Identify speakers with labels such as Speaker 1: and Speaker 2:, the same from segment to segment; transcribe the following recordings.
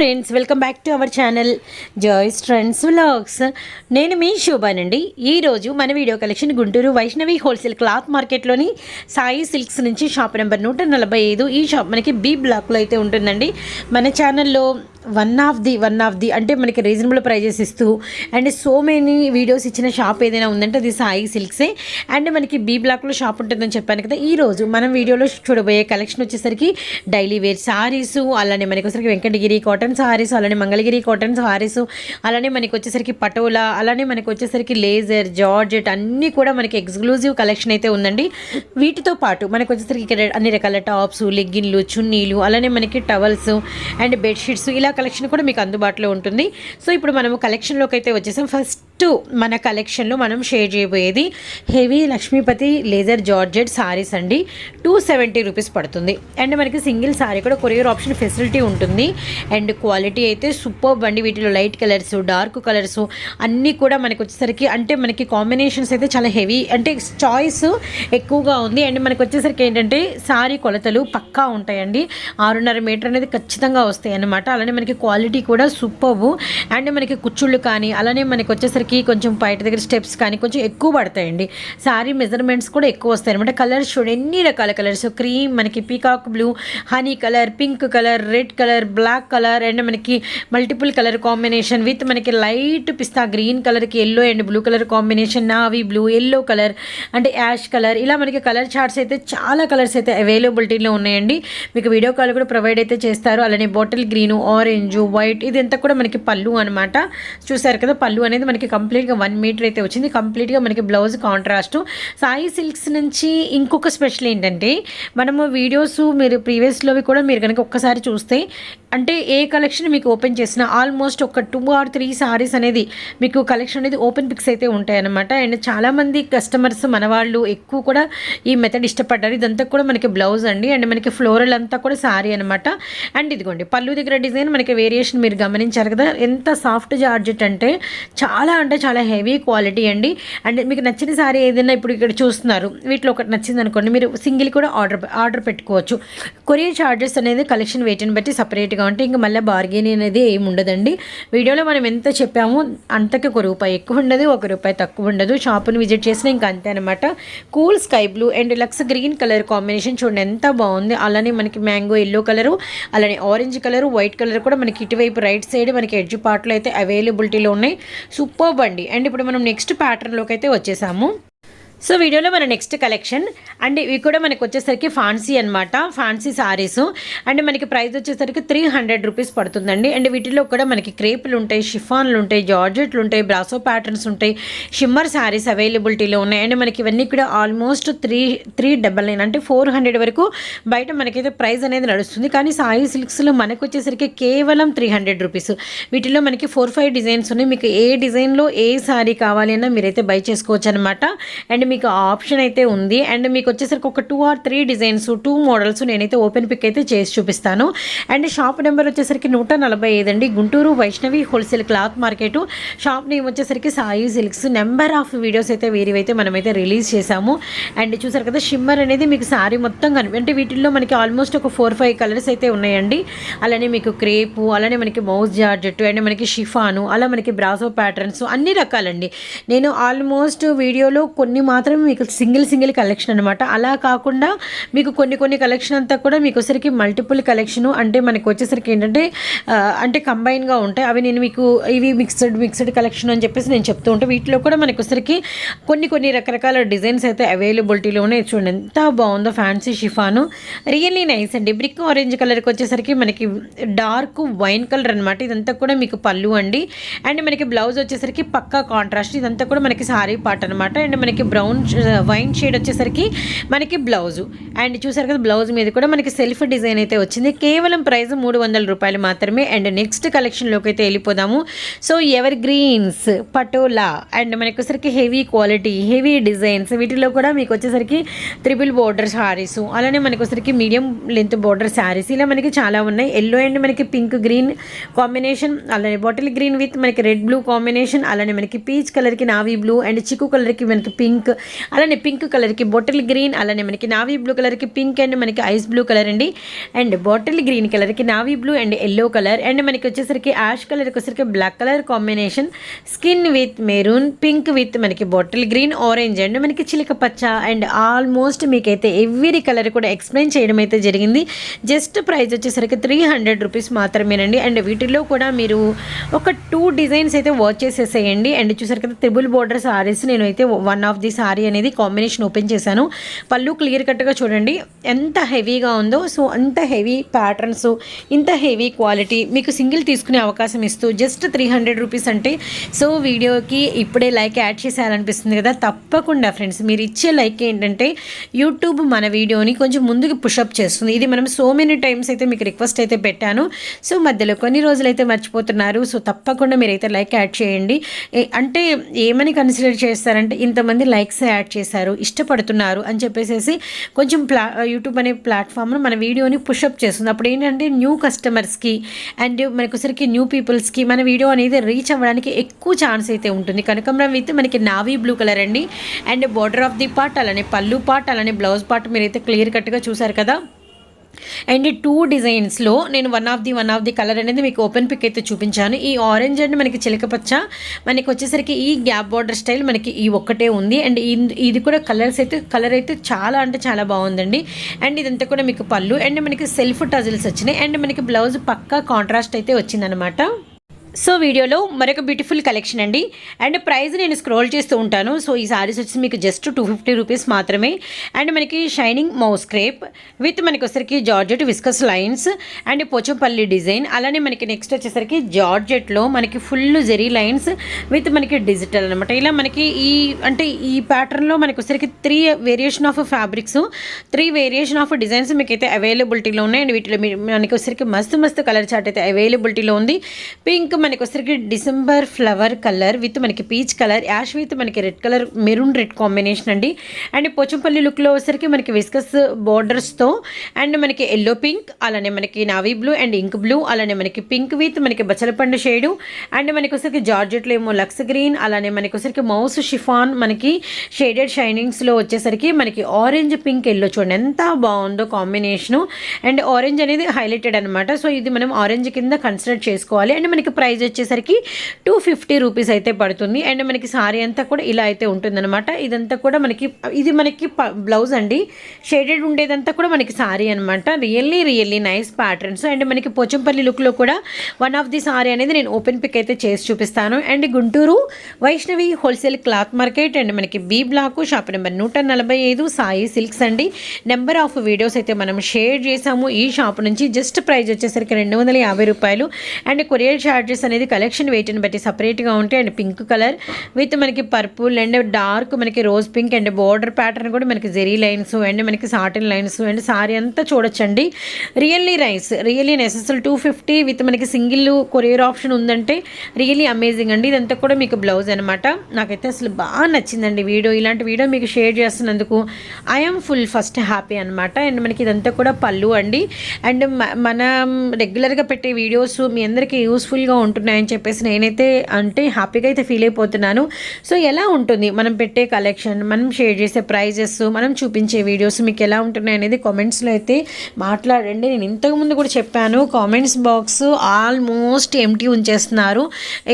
Speaker 1: Friends welcome back to our channel Joy's friends vlogs. నేను మీ శోభానండి. ఈరోజు మన video collection Guntur Vaishnavi wholesale cloth మార్కెట్లోని Sai silks నుంచి షాప్ నెంబర్ నూట నలభై ఐదు. ఈ షాప్ మనకి బీ బ్లాక్లో అయితే ఉంటుందండి. మన ఛానల్లో one of the one of the అంటే మనకి రీజనబుల్ ప్రైజెస్ ఇస్తూ అండ్ సో మెనీ వీడియోస్ ఇచ్చిన షాప్ ఏదైనా ఉందంటే అది సాయి సిల్క్సే. అండ్ మనకి బీ బ్లాక్లో షాప్ ఉంటుందని చెప్పాను కదా ఈరోజు మనం వీడియోలో చూడబోయే కలెక్షన్ వచ్చేసరికి డైలీ వేర్ సారీస్ అలానే మనకి వచ్చేసరికి వెంకటగిరి కాటన్ సారీస్ అలానే మంగళగిరి కాటన్ సారీస్ అలానే మనకి వచ్చేసరికి పటోలా అలానే మనకి వచ్చేసరికి లేజర్ జార్జెట్ అన్నీ కూడా మనకి ఎక్స్క్లూజివ్ కలెక్షన్ అయితే ఉందండి. వీటితో పాటు మనకు వచ్చేసరికి ఇక్కడ అన్ని రకాల టాప్స్ లెగ్గిన్లు చున్నీలు అలానే మనకి టవల్స్ అండ్ బెడ్షీట్స్ ఇలా కలెక్షన్ కూడా మీకు అందుబాటులో ఉంటుంది. సో ఇప్పుడు మనము కలెక్షన్లోకి అయితే వచ్చేసాం. ఫస్ట్ మన కలెక్షన్లో మనం షేర్ చేయబోయేది heavy Lakshmipati laser georgette saris అండి. టూ సెవెంటీ రూపీస్ పడుతుంది. అండ్ మనకి సింగిల్ సారీ కూడా కొరియర్ ఆప్షన్ ఫెసిలిటీ ఉంటుంది. అండ్ క్వాలిటీ అయితే సూపర్ అండి వీటిలో లైట్ కలర్స్ డార్క్ కలర్స్ అన్నీ కూడా మనకు వచ్చేసరికి అంటే మనకి కాంబినేషన్స్ అయితే చాలా హెవీ. అంటే చాయిస్ ఎక్కువగా ఉంది. అండ్ మనకు వచ్చేసరికి ఏంటంటే సారీ కొలతలు పక్కా ఉంటాయండి. ఆరున్నర మీటర్ అనేది ఖచ్చితంగా వస్తాయి అన్నమాట. అలానే మనకి క్వాలిటీ కూడా సూపర్. అండ్ మనకి కుచ్చుళ్ళు కానీ అలానే మనకి వచ్చేసరికి కొంచెం బయట దగ్గర స్టెప్స్ కానీ కొంచెం ఎక్కువ పడతాయండి. సారీ మెజర్మెంట్స్ కూడా ఎక్కువ వస్తాయి అనమాట కలర్స్ చూడండి ఎన్ని రకాల కలర్స్? క్రీమ్ మనకి peacock blue honey colour pink colour red colour black colour and మనకి మల్టిపుల్ కలర్ కాంబినేషన్ విత్ మనకి లైట్ పిస్తా గ్రీన్ కలర్కి yellow and blue colour combination navy blue yellow colour అంటే యాష్ కలర్. ఇలా మనకి కలర్ చార్ట్స్ అయితే చాలా colours అయితే అవైలబిలిటీలో ఉన్నాయండి. మీకు వీడియో కాల్ కూడా ప్రొవైడ్ అయితే చేస్తారు. అలానే బాటిల్ గ్రీను ఆరెంజ్ వైట్ ఇదంతా కూడా మనకి పళ్ళు అనమాట చూసారు కదా పళ్ళు అనేది మనకి కంప్లీట్గా వన్ మీటర్ అయితే వచ్చింది. కంప్లీట్గా మనకి బ్లౌజ్ కాంట్రాస్ట్ సాయి సిల్క్స్ నుంచి ఇంకొక స్పెషల్ ఏంటంటే మనము వీడియోస్ మీరు ప్రీవియస్లోవి కూడా మీరు కనుక ఒక్కసారి చూస్తే అంటే ఏ కలెక్షన్ మీకు ఓపెన్ చేసినా ఆల్మోస్ట్ ఒక టూ ఆర్ త్రీ సారీస్ అనేది మీకు కలెక్షన్ అనేది ఓపెన్ పిక్స్ అయితే ఉంటాయి అనమాట అండ్ చాలామంది కస్టమర్స్ మన వాళ్ళు ఎక్కువ కూడా ఈ మెథడ్ ఇష్టపడ్డారు. ఇదంతా కూడా మనకి బ్లౌజ్ అండి. అండ్ మనకి ఫ్లోరల్ అంతా కూడా సారీ అనమాట అండ్ ఇదిగోండి పళ్ళు దగ్గర డిజైన్ మనకి వేరియేషన్ మీరు గమనించారు కదా. ఎంత సాఫ్ట్ జార్జెట్ అంటే చాలా అంటే చాలా హెవీ క్వాలిటీ అండి. అండ్ మీకు నచ్చిన సారీ ఏదైనా ఇప్పుడు ఇక్కడ చూస్తున్నారు. వీటిలో ఒకటి నచ్చింది అనుకోండి. మీరు సింగిల్ కూడా ఆర్డర్ ఆర్డర్ పెట్టుకోవచ్చు. కొరియర్ చార్జెస్ అనేది కలెక్షన్ వెయిట్ని బట్టి సపరేట్గా ఉంటే ఇంకా మళ్ళీ బార్గెన్ అనేది ఏమి ఉండదండి. వీడియోలో మనం ఎంత చెప్పామో అంతకి ఒక రూపాయి ఎక్కువ ఉండదు ఒక రూపాయి తక్కువ ఉండదు. షాపును విజిట్ చేసినా ఇంకా అంతే అనమాట cool sky blue and lux green colour combination చూడండి ఎంత బాగుంది. అలానే మనకి మ్యాంగో ఎల్లో కలరు అలానే ఆరెంజ్ కలర్ వైట్ కలర్ కూడా మనకి ఇటువైపు రైట్ సైడ్ మనకి ఎడ్జ్ పార్ట్లో అయితే అవైలబిలిటీలో ఉన్నాయి. సూపర్ అండి. అండ్ ఇప్పుడు మనం నెక్స్ట్ ప్యాటర్న్లోకి అయితే వచ్చేసాము. సో వీడియోలో మన నెక్స్ట్ కలెక్షన్ అండ్ ఇవి కూడా మనకు వచ్చేసరికి ఫాన్సీ అనమాట ఫాన్సీ సారీస్ అండ్ మనకి ప్రైస్ వచ్చేసరికి త్రీ హండ్రెడ్ రూపీస్ పడుతుందండి. అండ్ వీటిలో కూడా మనకి క్రేపులు ఉంటాయి షిఫాన్లు ఉంటాయి జార్జెట్లు ఉంటాయి బ్రాసో ప్యాటర్న్స్ ఉంటాయి షిమ్మర్ శారీస్ అవైలబిలిటీలో ఉన్నాయి. అండ్ మనకి ఇవన్నీ కూడా almost three three double nine అంటే ఫోర్ హండ్రెడ్ వరకు బయట మనకైతే ప్రైస్ అనేది నడుస్తుంది. కానీ సాయి సిల్క్స్లో మనకు వచ్చేసరికి కేవలం త్రీ హండ్రెడ్ రూపీస్ వీటిలో మనకి ఫోర్ ఫైవ్ డిజైన్స్ ఉన్నాయి. మీకు ఏ డిజైన్లో ఏ శారీ కావాలి అన్నా మీరైతే బై చేసుకోవచ్చు అనమాట అండ్ మీకు ఆప్షన్ అయితే ఉంది. అండ్ మీకు వచ్చేసరికి ఒక two or three designs two models నేనైతే ఓపెన్ పిక్ అయితే చేసి చూపిస్తాను. అండ్ షాప్ నెంబర్ వచ్చేసరికి నూట నలభై ఐదు అండి. Guntur Vaishnavi wholesale cloth market shop name వచ్చేసరికి Sai silks. Number of videos అయితే వేరేవైతే మనమైతే రిలీజ్ చేశాము. అండ్ చూసారు కదా షిమ్మర్ అనేది మీకు సారీ మొత్తం కనిపి అంటే వీటిల్లో మనకి ఆల్మోస్ట్ ఒక ఫోర్ ఫైవ్ కలర్స్ అయితే ఉన్నాయండి. అలానే మీకు క్రేపు అలానే మనకి మౌస్ జార్జెట్ అండ్ మనకి షిఫాను అలా మనకి బ్రాసో ప్యాటర్న్స్ అన్ని రకాలండి. నేను ఆల్మోస్ట్ వీడియోలో కొన్ని మాత్రమే మీకు సింగిల్ సింగిల్ కలెక్షన్ అనమాట అలా కాకుండా మీకు కొన్ని కొన్ని కలెక్షన్ అంతా కూడా మీకు వచ్చేసరికి మల్టిపుల్ కలెక్షన్ అంటే మనకు వచ్చేసరికి ఏంటంటే అంటే కంబైన్గా ఉంటాయి. అవి నేను మీకు ఇవి మిక్స్డ్ మిక్స్డ్ కలెక్షన్ అని చెప్పేసి నేను చెప్తూ ఉంటాను వీటిలో కూడా మనకు వచ్చేసరికి కొన్ని కొన్ని రకరకాల డిజైన్స్ అయితే అవైలబిలిటీలోనే చూడండి ఎంత బాగుందో ఫ్యాన్సీ షిఫాను. రియల్లీ నైస్ అండి. బ్రిక్ ఆరెంజ్ కలర్కి వచ్చేసరికి మనకి డార్క్ వైన్ కలర్ అనమాట ఇదంతా కూడా మీకు పళ్ళు అండి. అండ్ మనకి బ్లౌజ్ వచ్చేసరికి పక్కా కాంట్రాస్ట్ ఇదంతా కూడా మనకి సారీ పార్ట్ అనమాట అండ్ మనకి బ్రౌన్ వైన్ షేడ్ వచ్చేసరికి మనకి బ్లౌజు. అండ్ చూసారు కదా బ్లౌజ్ మీద కూడా మనకి సెల్ఫ్ డిజైన్ అయితే వచ్చింది. కేవలం ప్రైస్ మూడు వందల రూపాయలు మాత్రమే. అండ్ నెక్స్ట్ కలెక్షన్లోకి అయితే వెళ్ళిపోదాము. So evergreens patola and మనకి వచ్చేసరికి హెవీ క్వాలిటీ హెవీ డిజైన్స్ వీటిలో కూడా మీకు వచ్చేసరికి త్రిబుల్ బోర్డర్ శారీస్ అలానే మనకి వచ్చేసరికి మీడియం లెంత్ బోర్డర్ శారీస్ ఇలా మనకి చాలా ఉన్నాయి. ఎల్లో అండ్ మనకి పింక్ గ్రీన్ కాంబినేషన్ అలానే బాటిల్ గ్రీన్ విత్ మనకి రెడ్ బ్లూ కాంబినేషన్ అలానే మనకి పీచ్ కలర్కి నావీ బ్లూ అండ్ చిక్కు కలర్కి మనకి పింక్ అలానే పింక్ కలర్కి బాటిల్ గ్రీన్ అలానే మనకి నావీ బ్లూ కలర్కి పింక్ అండ్ మనకి ఐస్ బ్లూ కలర్ అండి. అండ్ బాటిల్ గ్రీన్ కలర్కి navy blue and yellow colour and మనకి వచ్చేసరికి యాష్ కలర్కి వచ్చేసరికి black colour combination skin with maroon pink with మనకి బాటిల్ గ్రీన్ ఆరెంజ్ అండ్ మనకి చిలక పచ్చ. అండ్ ఆల్మోస్ట్ మీకైతే ఎవ్రీ కలర్ కూడా ఎక్స్ప్లెయిన్ చేయడం అయితే జరిగింది. జస్ట్ ప్రైస్ వచ్చేసరికి త్రీ హండ్రెడ్ రూపీస్ మాత్రమేనండి. అండ్ వీటిలో కూడా మీరు ఒక టూ డిజైన్స్ అయితే వాచ్ చేసేసేయండి. అండ్ చూసారు కదా త్రిబుల్ బోర్డర్ సారీస్ నేను అయితే వన్ ఆఫ్ ది సారీ అనేది కాంబినేషన్ ఓపెన్ చేశాను. పళ్ళు క్లియర్ కట్గా చూడండి. ఎంత హెవీగా ఉందో సో అంత హెవీ ప్యాటర్న్స్ ఇంత హెవీ క్వాలిటీ మీకు సింగిల్ తీసుకునే అవకాశం ఇస్తూ జస్ట్ త్రీ హండ్రెడ్ రూపీస్ అంటే సో వీడియోకి ఇప్పుడే లైక్ యాడ్ చేసేయాలనిపిస్తుంది కదా. తప్పకుండా ఫ్రెండ్స్ మీరు ఇచ్చే లైక్ ఏంటంటే యూట్యూబ్ మన వీడియోని కొంచెం ముందుకు పుషప్ చేస్తుంది. ఇది మనం సో మెనీ టైమ్స్ అయితే మీకు రిక్వెస్ట్ అయితే పెట్టాను. సో మధ్యలో కొన్ని రోజులైతే మర్చిపోతున్నారు. సో తప్పకుండా మీరైతే లైక్ యాడ్ చేయండి. అంటే ఏమని కన్సిడర్ చేస్తారంటే ఇంతమంది లైక్స్ యాడ్ చేశారు ఇష్టపడుతున్నారు అని చెప్పేసి కొంచెం ప్లా యూట్యూబ్ అనే ప్లాట్ఫామ్ను మన వీడియోని పుషప్ చేస్తుంది. అప్పుడు ఏంటంటే న్యూ కస్టమర్స్కి అండ్ మనకొసరికి న్యూ పీపుల్స్కి మన వీడియో అనేది రీచ్ అవ్వడానికి ఎక్కువ ఛాన్స్ అయితే ఉంటుంది. కనకంబరం విత్ మనకి నావీ బ్లూ కలర్ అండి. And border of the part అలానే పళ్ళు పార్ట్ అలానే బ్లౌజ్ పార్ట్ మీరైతే క్లియర్ కట్గా చూసారు కదా. అండ్ టూ డిజైన్స్లో నేను one of the one of the colour అనేది మీకు ఓపెన్ పిక్ అయితే చూపించాను. ఈ ఆరెంజ్ అండ్ మనకి చిలకపచ్చ మనకి వచ్చేసరికి ఈ గ్యాప్ బార్డర్ స్టైల్ మనకి ఈ ఒక్కటే ఉంది. అండ్ ఇది కూడా కలర్స్ అయితే కలర్ అయితే చాలా అంటే చాలా బాగుందండి. అండ్ ఇదంతా కూడా మీకు పళ్ళు అండ్ మనకి సెల్ఫ్ టజిల్స్ వచ్చినాయి. అండ్ మనకి బ్లౌజ్ పక్కా కాంట్రాస్ట్ అయితే వచ్చిందనమాట సో వీడియోలో మరొక బ్యూటిఫుల్ కలెక్షన్ అండి. అండ్ ప్రైస్ నేను స్క్రోల్ చేస్తూ ఉంటాను. సో ఈ సారీస్ వచ్చి మీకు జస్ట్ టూ ఫిఫ్టీ రూపీస్ మాత్రమే. అండ్ మనకి షైనింగ్ మౌస్ క్రేప్ విత్ మనకి వచ్చేసరికి georgette viscose lines and Pochampally design అలానే మనకి నెక్స్ట్ వచ్చేసరికి జార్జెట్లో మనకి ఫుల్ జెరీ లైన్స్ విత్ మనకి డిజిటల్ అనమాట ఇలా మనకి ఈ అంటే ఈ ప్యాటర్న్లో మనకి వచ్చరికి three variation of fabrics three variation of designs మీకు అయితే అవైలబిలిటీలో ఉన్నాయి. అండ్ వీటిలో మనకి వచ్చరికి మస్తు మస్తు కలర్ చార్ట్ అయితే అవైలబిలిటీలో ఉంది. పింక్ మనకి వచ్చరికి డిసెంబర్ ఫ్లవర్ కలర్ విత్ మనకి పీచ్ కలర్ యాష్ విత్ మనకి red colour maroon red combination అండి. అండ్ పోచంపల్లి లుక్లో వచ్చేసరికి మనకి విస్కస్ బార్డర్స్తో అండ్ మనకి ఎల్లో పింక్ అలానే మనకి navy blue and ink blue అలానే మనకి పింక్ విత్ మనకి బచ్చలపండు షేడు అండ్ మనకి వచ్చరికి జార్జెట్లో ఏమో లక్స్ గ్రీన్ అలానే మనకి వచ్చరికి మౌస్ షిఫాన్ మనకి షేడెడ్ షైనింగ్స్లో వచ్చేసరికి మనకి ఆరెంజ్ పింక్ ఎల్లో చూడండి. ఎంత బాగుందో కాంబినేషను అండ్ ఆరెంజ్ అనేది హైలైటెడ్ అనమాట సో ఇది మనం ఆరెంజ్ కింద కన్సిడర్ చేసుకోవాలి. అండ్ మనకి ప్రైస్ ప్రైజ్ వచ్చేసరికి టూ ఫిఫ్టీ రూపీస్ అయితే పడుతుంది. అండ్ మనకి సారీ అంతా కూడా ఇలా అయితే ఉంటుందన్నమాట. ఇదంతా కూడా మనకి ఇది మనకి బ్లౌజ్ అండి. షేడెడ్ ఉండేదంతా కూడా మనకి సారీ అనమాట really really nice patterns and మనకి పోచంపల్లి లుక్లో కూడా వన్ ఆఫ్ ది సారీ అనేది నేను ఓపెన్ పిక్ అయితే చేసి చూపిస్తాను. And Guntur Vaishnavi wholesale cloth market. And మనకి బి బ్లాక్ షాప్ నెంబర్ నూట నలభై ఐదు సాయి సిల్క్స్ అండి. నెంబర్ ఆఫ్ వీడియోస్ అయితే మనం షేర్ చేసాము. ఈ షాప్ నుంచి జస్ట్ ప్రైస్ వచ్చేసరికి రెండు వందల యాభై రూపాయలు. అండ్ కొరియర్ ఛార్జెస్ అనేది కలెక్షన్ వెయిట్ని బట్టి సపరేట్గా ఉంటాయి. అండ్ పింక్ కలర్ విత్ మనకి పర్పుల్ అండ్ డార్క్ మనకి rose pink and border pattern కూడా మనకి జెరీ లైన్స్ అండ్ మనకి సాటిన్ లైన్స్ అండ్ సారీ అంతా చూడొచ్చండి. Really rice really నెసెసల్ two fifty with మనకి సింగిల్ కొరియర్ ఆప్షన్ ఉందంటే రియల్లీ అమేజింగ్ అండి. ఇదంతా కూడా మీకు బ్లౌజ్ అనమాట నాకైతే అసలు బాగా నచ్చిందండి వీడియో. ఇలాంటి వీడియో మీకు షేర్ చేస్తున్నందుకు ఐఎమ్ ఫుల్ ఫస్ట్ హ్యాపీ అనమాట అండ్ మనకి ఇదంతా కూడా పళ్ళు అండి. అండ్ మనం రెగ్యులర్గా పెట్టే వీడియోస్ మీ అందరికీ యూస్ఫుల్గా ఉంటున్నాయని చెప్పేసి నేనైతే అంటే హ్యాపీగా అయితే ఫీల్ అయిపోతున్నాను. సో ఎలా ఉంటుంది? మనం పెట్టే కలెక్షన్ మనం షేర్ చేసే ప్రైజెస్ మనం చూపించే వీడియోస్ మీకు ఎలా ఉంటున్నాయి అనేది కామెంట్స్లో అయితే మాట్లాడండి. నేను ఇంతకుముందు కూడా చెప్పాను కామెంట్స్ బాక్స్ ఆల్మోస్ట్ ఎంటీ ఉంచేస్తున్నారు.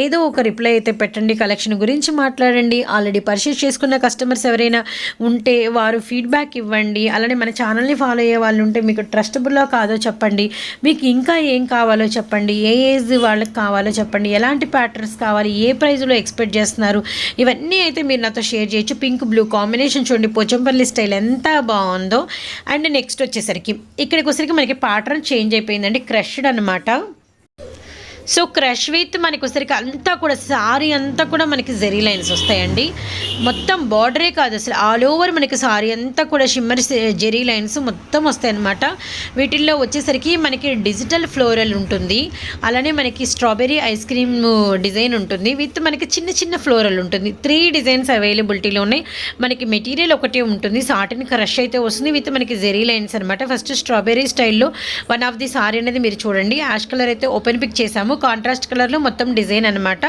Speaker 1: ఏదో ఒక రిప్లై అయితే పెట్టండి కలెక్షన్ గురించి మాట్లాడండి. ఆల్రెడీ పర్చేస్ చేసుకున్న కస్టమర్స్ ఎవరైనా ఉంటే వారు ఫీడ్బ్యాక్ ఇవ్వండి. అలానే మన ఛానల్ని ఫాలో అయ్యే వాళ్ళు ఉంటే మీకు ట్రస్టబుల్లో కాదో చెప్పండి. మీకు ఇంకా ఏం కావాలో చెప్పండి. ఏ ఏజ్ వాళ్ళకి కావాలో చెప్పండి. ఎలాంటి ప్యాటర్న్స్ కావాలి? ఏ ప్రైజ్లో ఎక్స్పెక్ట్ చేస్తున్నారు? ఇవన్నీ అయితే మీరు నాతో షేర్ చేయొచ్చు. పింక్ బ్లూ కాంబినేషన్ చూడండి. పోచంపల్లి స్టైల్ ఎంత బాగుందో. అండ్ నెక్స్ట్ వచ్చేసరికి ఇక్కడికి వచ్చేసరికి మనకి ప్యాటర్న్ చేంజ్ అయిపోయిందండి. క్రష్డ్ అనమాట సో క్రష్ విత్ మనకి వచ్చరికి అంతా కూడా సారీ అంతా కూడా మనకి జెరీ లైన్స్ వస్తాయండి. మొత్తం బార్డరే కాదు అసలు. ఆల్ ఓవర్ మనకి సారీ అంతా కూడా షిమ్మర్ జెరీ లైన్స్ మొత్తం వస్తాయి అనమాట వీటిల్లో వచ్చేసరికి మనకి డిజిటల్ ఫ్లోరల్ ఉంటుంది. అలానే మనకి స్ట్రాబెర్రీ ఐస్ క్రీమ్ డిజైన్ ఉంటుంది. విత్ మనకి చిన్న చిన్న ఫ్లోరల్ ఉంటుంది. త్రీ డిజైన్స్ అవైలబిలిటీలో ఉన్నాయి. మనకి మెటీరియల్ ఒకటే ఉంటుంది. సాటిన్ క్రష్ అయితే వస్తుంది. విత్ మనకి జెరీ లైన్స్ అనమాట ఫస్ట్ స్ట్రాబెర్రీ స్టైల్లో వన్ ఆఫ్ ది సారీ అనేది మీరు చూడండి. యాష్ కలర్ అయితే ఓపెన్ పిక్ చేసాము కాంట్రాస్ట్ కలర్లో మొత్తం డిజైన్ అనమాట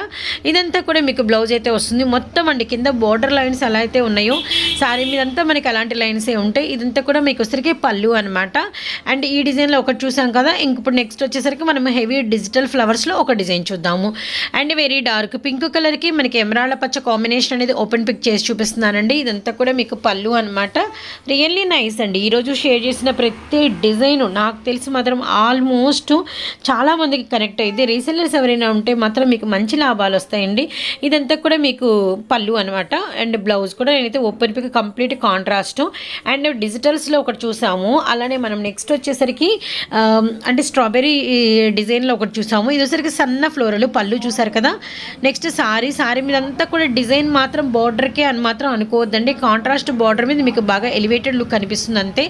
Speaker 1: ఇదంతా కూడా మీకు బ్లౌజ్ అయితే వస్తుంది. మొత్తం అండి కింద బోర్డర్ లైన్స్ ఎలా అయితే ఉన్నాయో శారీ మీదంతా మనకి అలాంటి లైన్సే ఉంటాయి. ఇదంతా కూడా మీకు వచ్చేసరికి పళ్ళు అనమాట అండ్ ఈ డిజైన్లో ఒకటి చూసాం కదా ఇంక ఇప్పుడు నెక్స్ట్ వచ్చేసరికి మనం హెవీ డిజిటల్ ఫ్లవర్స్లో ఒక డిజైన్ చూద్దాము. అండ్ వెరీ డార్క్ పింక్ కలర్కి మనకి ఎమరాళ్ళ పచ్చ కాంబినేషన్ అనేది ఓపెన్ పిక్ చేసి చూపిస్తున్నానండి. ఇదంతా కూడా మీకు పళ్ళు అనమాట రియల్లీ నైస్ అండి. ఈరోజు షేర్ చేసిన ప్రతి డిజైన్ నాకు తెలిసి మాత్రం ఆల్మోస్ట్ చాలామందికి కనెక్ట్ అయింది రీసెల్లర్స్ ఎవరైనా ఉంటే మాత్రం మీకు మంచి లాభాలు వస్తాయండి. ఇదంతా కూడా మీకు పళ్ళు అనమాట అండ్ బ్లౌజ్ కూడా నేనైతే open pick complete contrast. And డిజిటల్స్లో ఒకటి చూసాము. అలానే మనం నెక్స్ట్ వచ్చేసరికి అంటే స్ట్రాబెరీ డిజైన్లో ఒకటి చూసాము. ఇది వచ్చేసరికి సన్న ఫ్లోరల్ పళ్ళు చూసారు కదా. నెక్స్ట్ సారీ సారీ మీద అంతా కూడా డిజైన్ మాత్రం బార్డర్కే అని మాత్రం అనుకోవద్దండి. కాంట్రాస్ట్ బార్డర్ మీద మీకు బాగా ఎలివేటెడ్ లుక్ కనిపిస్తుంది అంతే.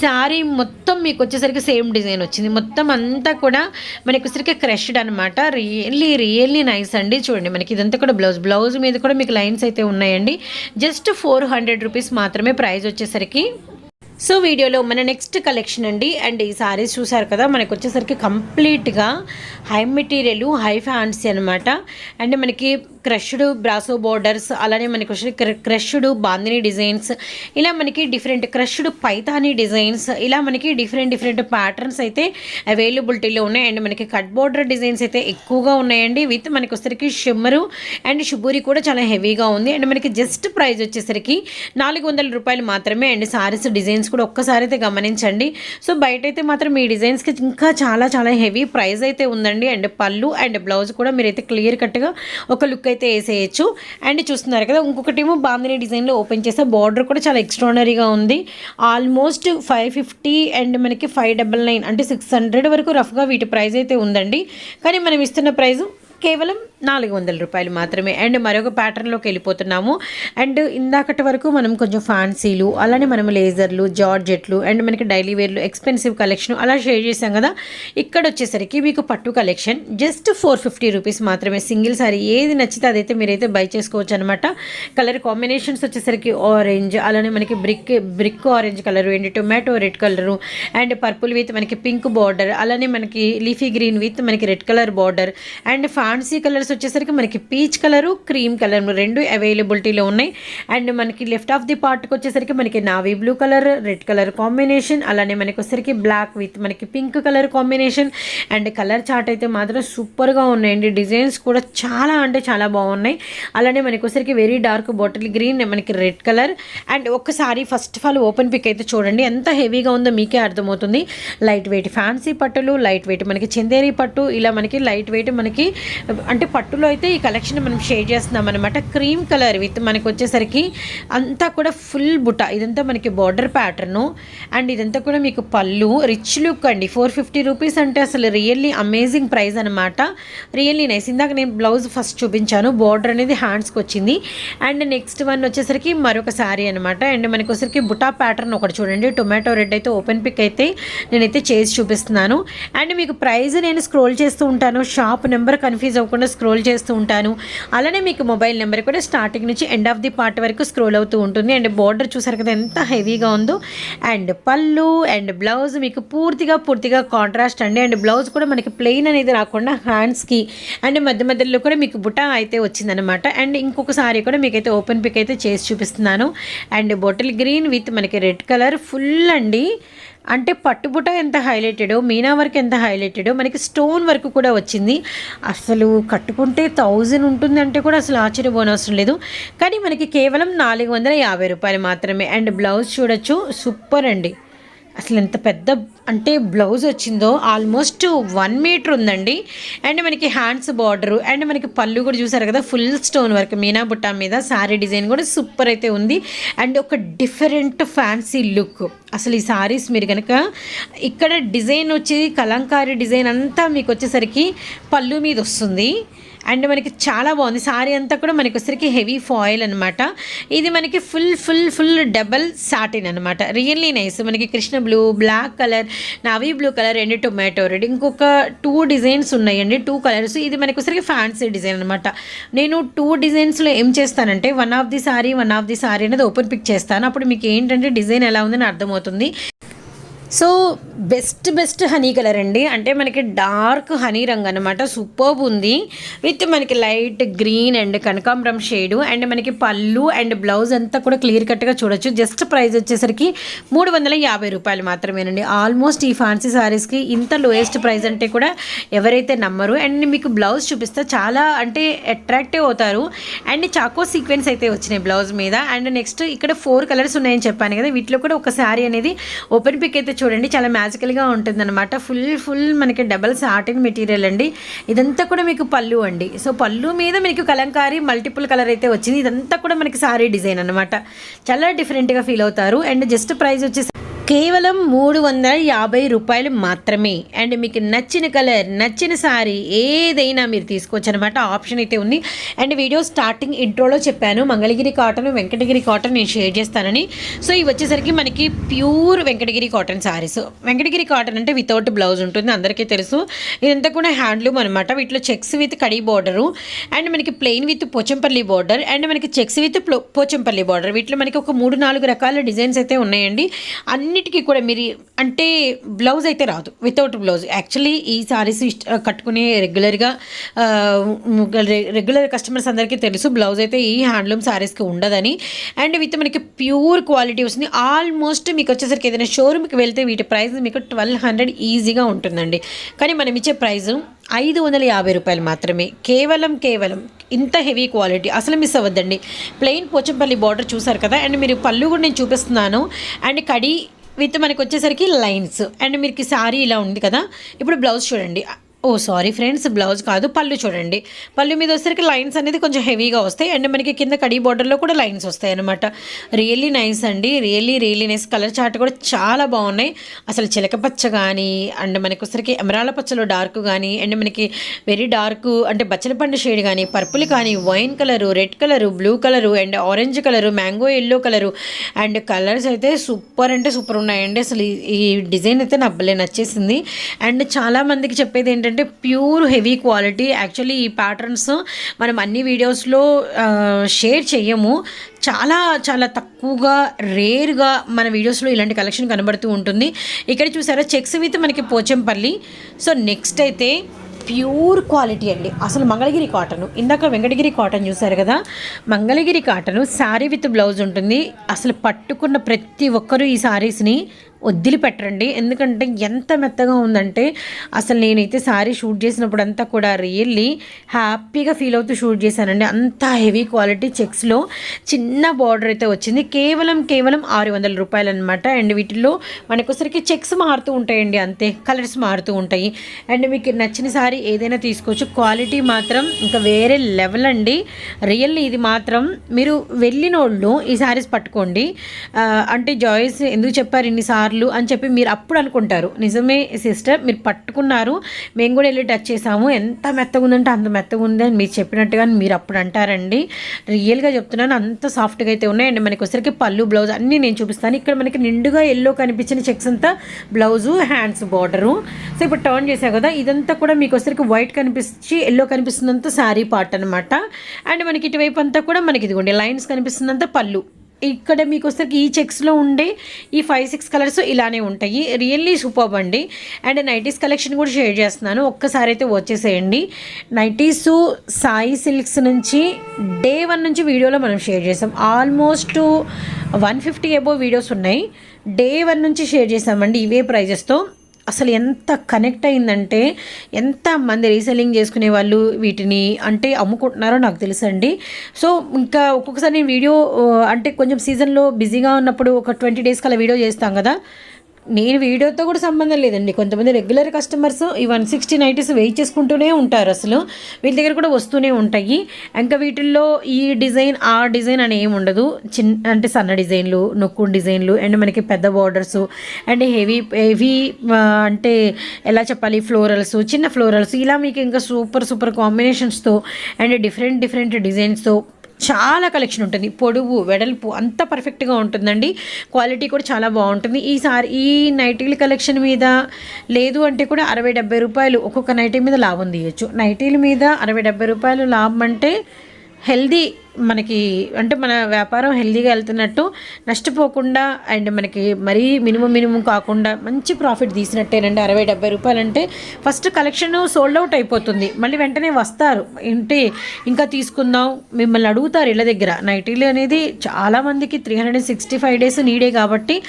Speaker 1: శారీ మొత్తం మీకు వచ్చేసరికి సేమ్ డిజైన్ వచ్చింది. మొత్తం అంతా కూడా మనకి వచ్చేసరికి క్రష్డ్ అనమాట రియల్లీ రియల్లీ నైస్ అండి. చూడండి మనకి ఇదంతా కూడా బ్లౌజ్ బ్లౌజ్ మీద కూడా మీకు లైన్స్ అయితే ఉన్నాయండి. జస్ట్ ఫోర్ హండ్రెడ్ రూపీస్ మాత్రమే ప్రైస్ వచ్చేసరికి. సో వీడియోలో మన నెక్స్ట్ కలెక్షన్ అండి. అండ్ ఈ సారీస్ చూసారు కదా మనకు వచ్చేసరికి కంప్లీట్గా హై మెటీరియల్ హై ఫ్యాన్సీ అనమాట అండ్ మనకి క్రష్డ్ బ్రాసో బోర్డర్స్ అలానే మనకి వచ్చి క్రష్డ్ బాందిని డిజైన్స్ ఇలా మనకి డిఫరెంట్ క్రష్డ్ పైతానీ డిజైన్స్ ఇలా మనకి డిఫరెంట్ డిఫరెంట్ ప్యాటర్న్స్ అయితే అవైలబిలిటీలో ఉన్నాయి. అండ్ మనకి కట్ బోర్డర్ డిజైన్స్ అయితే ఎక్కువగా ఉన్నాయండి. విత్ మనకి వచ్చేసరికి షిమ్మరు అండ్ షుబూరి కూడా చాలా హెవీగా ఉంది. అండ్ మనకి జస్ట్ ప్రైస్ వచ్చేసరికి నాలుగు వందల రూపాయలు మాత్రమే అండ్ సారీస్ డిజైన్స్ కూడా ఒక్కసారి అయితే గమనించండి. సో బయట అయితే మాత్రం ఈ డిజైన్స్కి ఇంకా చాలా చాలా హెవీ ప్రైస్ అయితే ఉందండి. అండ్ పళ్ళు అండ్ బ్లౌజ్ కూడా మీరైతే క్లియర్ కట్గా ఒక లుక్ అయితే వేసేయచ్చు. అండ్ చూస్తున్నారు కదా ఇంకొకటి ఏమో బాందిని డిజైన్లో ఓపెన్ చేస్తే బార్డర్ కూడా చాలా ఎక్స్ట్రానరీగా ఉంది. ఆల్మోస్ట్ ఫైవ్ ఫిఫ్టీ అండ్ మనకి ఫైవ్ డబల్ నైన్ అంటే సిక్స్ హండ్రెడ్ వరకు రఫ్గా వీటి ప్రైస్ అయితే ఉందండి. కానీ మనం ఇస్తున్న ప్రైస్ కేవలం నాలుగు వందల రూపాయలు మాత్రమే. అండ్ మరొక ప్యాటర్న్లోకి వెళ్ళిపోతున్నాము. అండ్ ఇందాకటి వరకు మనం కొంచెం ఫ్యాన్సీలు అలానే మనం లేజర్లు జార్జెట్లు అండ్ మనకి డైలీ వేర్లు ఎక్స్పెన్సివ్ కలెక్షన్ అలా షేర్ చేసాం కదా. ఇక్కడ వచ్చేసరికి మీకు పట్టు collection just four fifty rupees మాత్రమే. సింగిల్ సారీ ఏది నచ్చితే అదైతే మీరైతే బై చేసుకోవచ్చు అనమాట కలర్ కాంబినేషన్స్ వచ్చేసరికి ఆరెంజ్ అలానే మనకి brick brick orange colour and tomato red colour and purple with మనకి పింక్ బార్డర్ అలానే మనకి లీఫీ గ్రీన్ విత్ మనకి red colour border and fancy colours వచ్చేసరికి మనకి పీచ్ కలరు క్రీమ్ కలర్ రెండు అవైలబిలిటీలో ఉన్నాయి. అండ్ మనకి లెఫ్ట్ ఆఫ్ ది పార్ట్కి వచ్చేసరికి మనకి navy blue colour red colour combination అలానే మనకి వచ్చేసరికి బ్లాక్ విత్ మనకి pink colour combination and colour chart అయితే మాత్రం సూపర్గా ఉన్నాయండి. డిజైన్స్ కూడా చాలా అంటే చాలా బాగున్నాయి. అలానే మనకి వచ్చేసరికి వెరీ డార్క్ బాటిల్ గ్రీన్ మనకి రెడ్ కలర్ అండ్ ఒక్కసారి first of all open pick అయితే చూడండి. ఎంత హెవీగా ఉందో మీకే అర్థమవుతుంది. లైట్ వెయిట్ ఫ్యాన్సీ పట్టులు లైట్ వెయిట్ మనకి చందేరి పట్టు ఇలా మనకి లైట్ వెయిట్ మనకి అంటే పట్టులో అయితే ఈ కలెక్షన్ మనం షేర్ చేస్తున్నాం అనమాట క్రీమ్ కలర్ విత్ మనకు వచ్చేసరికి అంతా కూడా ఫుల్ బుట్ట ఇదంతా మనకి బార్డర్ ప్యాటర్ను అండ్ ఇదంతా కూడా మీకు పళ్ళు. రిచ్ లుక్ అండి. ఫోర్ ఫిఫ్టీ రూపీస్ అంటే అసలు రియల్లీ అమేజింగ్ ప్రైస్ అనమాట రియల్లీ నైస్ ఇందాక నేను బ్లౌజ్ ఫస్ట్ చూపించాను. బార్డర్ అనేది హ్యాండ్స్కి వచ్చింది. అండ్ నెక్స్ట్ వన్ వచ్చేసరికి మరొక శారీ అనమాట అండ్ మనకి వచ్చేసరికి బుటా ప్యాటర్న్ ఒకటి చూడండి. టొమాటో రెడ్ అయితే ఓపెన్ పిక్ అయితే నేనైతే చేసి చూపిస్తున్నాను. అండ్ మీకు ప్రైస్ నేను స్క్రోల్ చేస్తూ ఉంటాను. షాప్ నెంబర్ కన్ఫ్యూజ్ అవ్వకుండా స్క్రోల్ చేస్తూ ఉంటాను. అలానే మీకు మొబైల్ నెంబర్ కూడా స్టార్టింగ్ నుంచి ఎండ్ ఆఫ్ ది పార్ట్ వరకు స్క్రోల్ అవుతూ ఉంటుంది. అండ్ బార్డర్ చూసారు కదా ఎంత హెవీగా ఉందో. అండ్ పళ్ళు అండ్ బ్లౌజ్ మీకు పూర్తిగా పూర్తిగా కాంట్రాస్ట్ అండి. అండ్ బ్లౌజ్ కూడా మనకి ప్లెయిన్ అనేది రాకుండా హ్యాండ్స్కి అండ్ మధ్య మధ్యలో కూడా మీకు బుట్ట అయితే వచ్చిందనమాట అండ్ ఇంకొకసారి కూడా కూడా మీకైతే ఓపెన్ పిక్ అయితే చేసి చూపిస్తున్నాను. అండ్ బాటిల్ గ్రీన్ విత్ మనకి రెడ్ కలర్ ఫుల్ అండి. అంటే పట్టుబుట ఎంత హైలైటెడో మీనా వర్క్ ఎంత హైలైటెడో మనకి స్టోన్ వర్క్ కూడా వచ్చింది. అసలు కట్టుకుంటే థౌజండ్ ఉంటుందంటే కూడా అసలు ఆశ్చర్యపోనవసరం లేదు. కానీ మనకి కేవలం నాలుగు వందల యాభై రూపాయలు మాత్రమే. అండ్ బ్లౌజ్ చూడొచ్చు. సూపర్ అండి. అసలు ఎంత పెద్ద అంటే బ్లౌజ్ వచ్చిందో ఆల్మోస్ట్ వన్ మీటర్ ఉందండి. అండ్ మనకి హ్యాండ్స్ బార్డరు అండ్ మనకి పళ్ళు కూడా చూసారు కదా full stone work. Meena Butta మీద శారీ డిజైన్ కూడా సూపర్ అయితే ఉంది. అండ్ ఒక డిఫరెంట్ ఫ్యాన్సీ లుక్. అసలు ఈ సారీస్ మీరు కనుక ఇక్కడ డిజైన్ వచ్చి కలంకారీ డిజైన్ అంతా మీకు వచ్చేసరికి పళ్ళు మీద వస్తుంది. అండ్ మనకి చాలా బాగుంది. సారీ అంతా కూడా మనకి వచ్చరికి హెవీ ఫాయిల్ అనమాట ఇది మనకి full full full double satin అనమాట రియల్లీ నైస్. మనకి Krishna blue black colour navy blue colour and tomato red ఇంకొక టూ డిజైన్స్ ఉన్నాయండి. Two colours. ఇది మనకి వచ్చరికి ఫ్యాన్సీ డిజైన్ అనమాట నేను టూ డిజైన్స్లో ఏం చేస్తానంటే one of the sari one of the sari అనేది ఓపెన్ పిక్ చేస్తాను. అప్పుడు మీకు ఏంటంటే డిజైన్ ఎలా ఉందని అర్థమవుతుంది. So best best honey colour అండి. అంటే మనకి డార్క్ హనీ రంగు అనమాట సూపర్బ్ ఉంది. విత్ మనకి లైట్ గ్రీన్ అండ్ కనకాంబరం షేడు అండ్ మనకి పళ్ళు అండ్ బ్లౌజ్ అంతా కూడా క్లియర్ కట్గా చూడొచ్చు. జస్ట్ ప్రైస్ వచ్చేసరికి మూడు వందల యాభై రూపాయలు మాత్రమేనండి. ఆల్మోస్ట్ ఈ ఫ్యాన్సీ సారీస్కి ఇంత లోయెస్ట్ ప్రైస్ అంటే కూడా ఎవరైతే నమ్మరు. అండ్ మీకు బ్లౌజ్ చూపిస్తే. చాలా అంటే అట్రాక్టివ్ అవుతారు. అండ్ చాకో సీక్వెన్స్ అయితే వచ్చినాయి బ్లౌజ్ మీద. అండ్ నెక్స్ట్ ఇక్కడ ఫోర్ కలర్స్ ఉన్నాయని చెప్పాను కదా. వీటిలో కూడా ఒక శారీ అనేది ఓపెన్ పిక్ అయితే చూడండి చాలా మ్యాజికల్గా ఉంటుంది అనమాట ఫుల్ ఫుల్ మనకి డబల్ సాటిన్ మెటీరియల్ అండి. ఇదంతా కూడా మీకు పళ్ళు అండి. సో పళ్ళు మీద మీకు కలంకారీ మల్టిపుల్ కలర్ అయితే వచ్చింది. ఇదంతా కూడా మనకి సారీ డిజైన్ అనమాట చాలా డిఫరెంట్గా ఫీల్ అవుతారు. అండ్ జస్ట్ ప్రైస్ వచ్చేసి కేవలం మూడు వందల యాభై రూపాయలు మాత్రమే. అండ్ మీకు నచ్చిన కలర్ నచ్చిన సారీ ఏదైనా మీరు తీసుకోవచ్చు అనమాట ఆప్షన్ అయితే ఉంది. అండ్ వీడియో స్టార్టింగ్ ఇంట్రోలో చెప్పాను. మంగళగిరి కాటన్ వెంకటగిరి కాటన్ నేను షేర్ చేస్తానని. సో ఇవి వచ్చేసరికి మనకి pure Venkatagiri cotton saris. Venkatagiri cotton అంటే వితౌట్ బ్లౌజ్ ఉంటుంది. అందరికీ తెలుసు. ఇదంతా కూడా హ్యాండ్లూమ్ అనమాట వీటిలో చెక్స్ విత్ కడీ బార్డరు. అండ్ మనకి plain with Pochampally border. And మనకి చెక్స్ విత్ పోచంపల్లి బార్డర్. వీటిలో మనకి ఒక మూడు నాలుగు రకాల డిజైన్స్ అయితే ఉన్నాయండి. అన్ని అన్నిటికీ కూడా మీరు అంటే బ్లౌజ్ అయితే రాదు వితౌట్ బ్లౌజ్ యాక్చువల్లీ ఈ సారీస్ కట్టుకునే రెగ్యులర్గా రెగ్యులర్ కస్టమర్స్ అందరికీ తెలుసు బ్లౌజ్ అయితే ఈ హ్యాండ్లూమ్ సారీస్కి ఉండదని. అండ్ విత్ మనకి ప్యూర్ క్వాలిటీ వస్తుంది. ఆల్మోస్ట్ మీకు వచ్చేసరికి ఏదైనా షోరూమ్కి వెళ్తే వీటి ప్రైస్ మీకు ట్వెల్వ్ హండ్రెడ్ ఈజీగా ఉంటుందండి. కానీ మనం ఇచ్చే ప్రైస్ ఐదు వందల యాభై రూపాయలు మాత్రమే. కేవలం కేవలం ఇంత హెవీ క్వాలిటీ అసలు మిస్ అవ్వద్దండి. ప్లెయిన్ పోచంపల్లి బార్డర్ చూసారు కదా? అండ్ మీరు పళ్ళు కూడా నేను చూపిస్తున్నాను. అండ్ కడి విత్ మనకు వచ్చేసరికి లైన్స్. అండ్ మీకు సారీ ఇలా ఉంది కదా. ఇప్పుడు బ్లౌజ్ చూడండి. ఓ సారీ ఫ్రెండ్స్ బ్లౌజ్ కాదు పళ్ళు చూడండి. పళ్ళు మీద వచ్చేసరికి లైన్స్ అనేది కొంచెం హెవీగా వస్తాయి. అండ్ మనకి కింద కడీ బార్డర్లో కూడా లైన్స్ వస్తాయి అనమాట రియల్లీ నైస్ అండి. Really really nice. Colour chart కూడా చాలా బాగున్నాయి. అసలు చిలక పచ్చ కానీ అండ్ మనకి వచ్చరికి ఎమరాల పచ్చలో డార్క్ కానీ అండ్ మనకి వెరీ డార్క్ అంటే బచ్చలపండు షేడ్ కానీ పర్పుల్ కానీ wine colour red colour blue colour and orange colour mango yellow colour and colours అయితే సూపర్ అంటే సూపర్ ఉన్నాయండి. అసలు ఈ- డిజైన్ అయితే నా అబ్బలే నచ్చేసింది. అండ్ చాలా మందికి చెప్పేది ఏంటంటే ప్యూర్ హెవీ క్వాలిటీ. యాక్చువల్లీ ఈ ప్యాటర్న్స్ మనం అన్ని వీడియోస్లో షేర్ చేయము చాలా చాలా తక్కువగా రేర్గా మన వీడియోస్లో ఇలాంటి కలెక్షన్ కనబడుతూ ఉంటుంది. ఇక్కడ చూసారా చెక్స్ విత్ మనకి పోచంపల్లి. సో నెక్స్ట్ అయితే ప్యూర్ క్వాలిటీ అండి. అసలు మంగళగిరి కాటన్. ఇందాక వెంకటగిరి కాటన్ చూసారు కదా? Mangalagiri cotton sari with blouse ఉంటుంది. అసలు పట్టుకున్న ప్రతి ఒక్కరూ ఈ శారీస్ని వదిలిపెట్టండి ఎందుకంటే ఎంత మెత్తగా ఉందంటే అసలు నేనైతే శారీ షూట్ చేసినప్పుడు అంతా కూడా రియల్లీ హ్యాపీగా ఫీల్ అవుతూ షూట్ చేశానండి. అంత హెవీ క్వాలిటీ చెక్స్లో చిన్న బార్డర్ అయితే వచ్చింది. కేవలం కేవలం ఆరు వందల రూపాయలు అనమాట అండ్ వీటిల్లో మనకొసరికి చెక్స్ మారుతూ ఉంటాయండి అంతే. కలర్స్ మారుతూ ఉంటాయి. అండ్ మీకు నచ్చిన సారీ ఏదైనా తీసుకోవచ్చు. క్వాలిటీ మాత్రం ఇంకా వేరే లెవెల్ అండి. రియల్లీ ఇది మాత్రం మీరు వెళ్ళినోళ్ళు ఈ సారీస్ పట్టుకోండి. అంటే జాయిస్ ఎందుకు చెప్పారు ఇన్నిసార్లు అని చెప్పి మీరు అప్పుడు అనుకుంటారు. నిజమే సిస్టర్ మీరు పట్టుకున్నారు. మేము కూడా వెళ్ళి టచ్ చేసాము ఎంత మెత్తగా ఉందంటే అంత మెత్తగా ఉంది అని మీరు చెప్పినట్టుగా మీరు అప్పుడు అంటారండి. రియల్గా చెప్తున్నాను అంత సాఫ్ట్గా అయితే ఉన్నాయి అండ్ మనకి వచ్చరికి పళ్ళు బ్లౌజ్ అన్నీ నేను చూపిస్తాను. ఇక్కడ మనకి నిండుగా ఎల్లో కనిపించిన చెక్స్ అంతా బ్లౌజు హ్యాండ్స్ బార్డరు. సో ఇప్పుడు టర్న్ చేసా కదా ఇదంతా కూడా మీకు వచ్చరికి వైట్ కనిపించి ఎల్లో కనిపిస్తుందంతా శారీ పార్ట్ అనమాట అండ్ మనకి ఇటువైపు అంతా కూడా మనకి ఇదిగోండి లైన్స్ కనిపిస్తుందంతా పళ్ళు. ఇక్కడ మీకు వస్తే ఈ చెక్స్లో ఉండే ఈ ఫైవ్ సిక్స్ కలర్స్ ఇలానే ఉంటాయి. రియల్లీ సూపర్ అండి. అండ్ నైటీస్ కలెక్షన్ కూడా షేర్ చేస్తున్నాను. ఒక్కసారి అయితే వచ్చేసేయండి. నైటీస్ సాయి సిల్క్స్ నుంచి డే వన్ నుంచి వీడియోలో మనం షేర్ చేసాం. Almost one fifty above videos ఉన్నాయి. డే వన్ నుంచి షేర్ చేసామండి ఇవే ప్రైజెస్తో అసలు ఎంత కనెక్ట్ అయిందంటే ఎంత మంది రీసెల్లింగ్ చేసుకునే వాళ్ళు వీటిని అంటే అమ్ముకుంటున్నారో నాకు తెలుసండి. సో ఇంకా ఒక్కొక్కసారి నేను వీడియో అంటే కొంచెం సీజన్లో బిజీగా ఉన్నప్పుడు ఒక ట్వంటీ డేస్కి అలా వీడియో చేస్తాం కదా. నేను వీడియోతో కూడా సంబంధం లేదండి. కొంతమంది రెగ్యులర్ కస్టమర్స్ ఈ వన్ సిక్స్టీ నైటీస్ వెయిట్ చేసుకుంటూనే ఉంటారు అసలు. వీళ్ళ దగ్గర కూడా వస్తూనే ఉంటాయి. ఇంకా వీటిల్లో ఈ డిజైన్ ఆ డిజైన్ అని ఏమి ఉండదు. చిన్న అంటే సన్న డిజైన్లు నొక్కు డిజైన్లు అండ్ మనకి పెద్ద బార్డర్స్ అండ్ హెవీ హెవీ అంటే ఎలా చెప్పాలి? ఫ్లోరల్స్ చిన్న ఫ్లోరల్స్ ఇలా మీకు ఇంకా సూపర్ సూపర్ కాంబినేషన్స్తో అండ్ డిఫరెంట్ డిఫరెంట్ డిజైన్స్తో చాలా కలెక్షన్ ఉంటుంది. పొడవు వెడల్పు అంత పర్ఫెక్ట్గా ఉంటుందండి. క్వాలిటీ కూడా చాలా బాగుంటుంది. ఈసారి ఈ నైటీల కలెక్షన్ మీద లేదు అంటే కూడా అరవై డెబ్బై రూపాయలు ఒక్కొక్క నైటీ మీద లాభం తీయచ్చు. నైటీల మీద అరవై డెబ్బై రూపాయలు లాభం అంటే హెల్దీ మనకి అంటే మన వ్యాపారం హెల్దీగా వెళ్తున్నట్టు నష్టపోకుండా అండ్ మనకి మరీ మినిమం మినిమం కాకుండా మంచి ప్రాఫిట్ తీసినట్టేనండి అరవై డెబ్బై రూపాయలు అంటే ఫస్ట్ కలెక్షన్ సోల్డ్ అవుట్ అయిపోతుంది. మళ్ళీ వెంటనే వస్తారు. ఏంటి? ఇంకా తీసుకుందాం. మిమ్మల్ని అడుగుతారు ఇళ్ళ దగ్గర. నైటీలు అనేది చాలా మందికి three hundred sixty five days నీడే కాబట్టి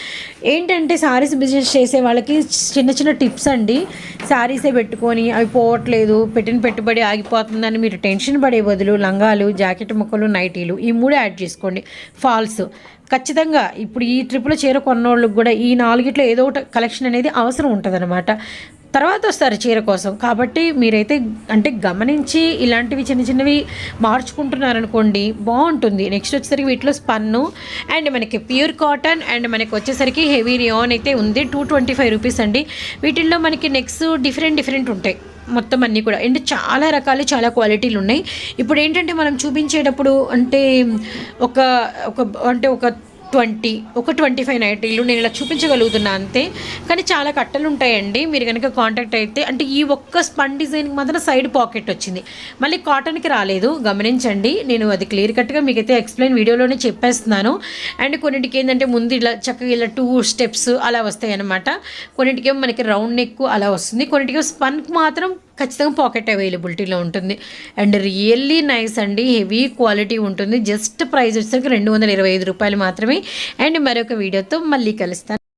Speaker 1: ఏంటంటే శారీస్ బిజినెస్ చేసే వాళ్ళకి చిన్న చిన్న టిప్స్ అండి. శారీసే పెట్టుకొని అవి పోవట్లేదు. పెట్టిన పెట్టుబడి ఆగిపోతుందని మీరు టెన్షన్ పడే బదులు లంగాలు జాకెట్ ముక్కలు నైటీలు. ఈ మూడు యాడ్ చేసుకోండి. ఫాల్స్. ఖచ్చితంగా ఇప్పుడు ఈ ట్రిప్లో చీర కొన్నోళ్ళకి కూడా ఈ నాలుగిట్లో ఏదో ఒకటి కలెక్షన్ అనేది అవసరం ఉంటుందన్నమాట. తర్వాత వస్తారు చీర కోసం. కాబట్టి మీరైతే అంటే గమనించి ఇలాంటివి చిన్న చిన్నవి మార్చుకుంటున్నారనుకోండి బాగుంటుంది. నెక్స్ట్ వచ్చేసరికి వీటిలో స్పన్ను అండ్ మనకి ప్యూర్ కాటన్ అండ్ మనకి వచ్చేసరికి హెవీ రియాన్ అయితే ఉంది. టూ ట్వంటీ ఫైవ్ రూపీస్ అండి. వీటిల్లో మనకి నెక్స్ట్ డిఫరెంట్ డిఫరెంట్ ఉంటాయి. మొత్తం అన్నీ కూడా. అండ్ చాలా రకాలు చాలా క్వాలిటీలు ఉన్నాయి. ఇప్పుడు ఏంటంటే మనం చూపించేటప్పుడు అంటే ఒక ఒక అంటే ఒక ట్వంటీ ఒక ట్వంటీ ఫైవ్ నైటీలు నేను ఇలా చూపించగలుగుతున్నా అంతే. కానీ చాలా కట్టలు ఉంటాయండి మీరు కనుక కాంటాక్ట్ అయితే అంటే ఈ ఒక్క స్పన్ డిజైన్కి మాత్రం సైడ్ పాకెట్ వచ్చింది. మళ్ళీ కాటన్కి రాలేదు. గమనించండి. నేను అది క్లియర్ కట్గా మీకైతే ఎక్స్ప్లెయిన్ వీడియోలోనే చెప్పేస్తున్నాను. అండ్ కొన్నింటికి ఏంటంటే ముందు ఇలా చక్కగా ఇలా టూ స్టెప్స్ అలా వస్తాయి అనమాట కొన్నింటికేమో మనకి రౌండ్ నెక్ అలా వస్తుంది. కొన్నింటికి స్పన్కి మాత్రం ఖచ్చితంగా పాకెట్ అవైలబిలిటీలో ఉంటుంది. అండ్ రియల్లీ నైస్ అండి. హెవీ క్వాలిటీ ఉంటుంది. జస్ట్ ప్రైస్ వచ్చేసరికి రెండు వందల ఇరవై ఐదు రూపాయలు మాత్రమే. అండ్ మరొక వీడియోతో మళ్ళీ కలుస్తాను.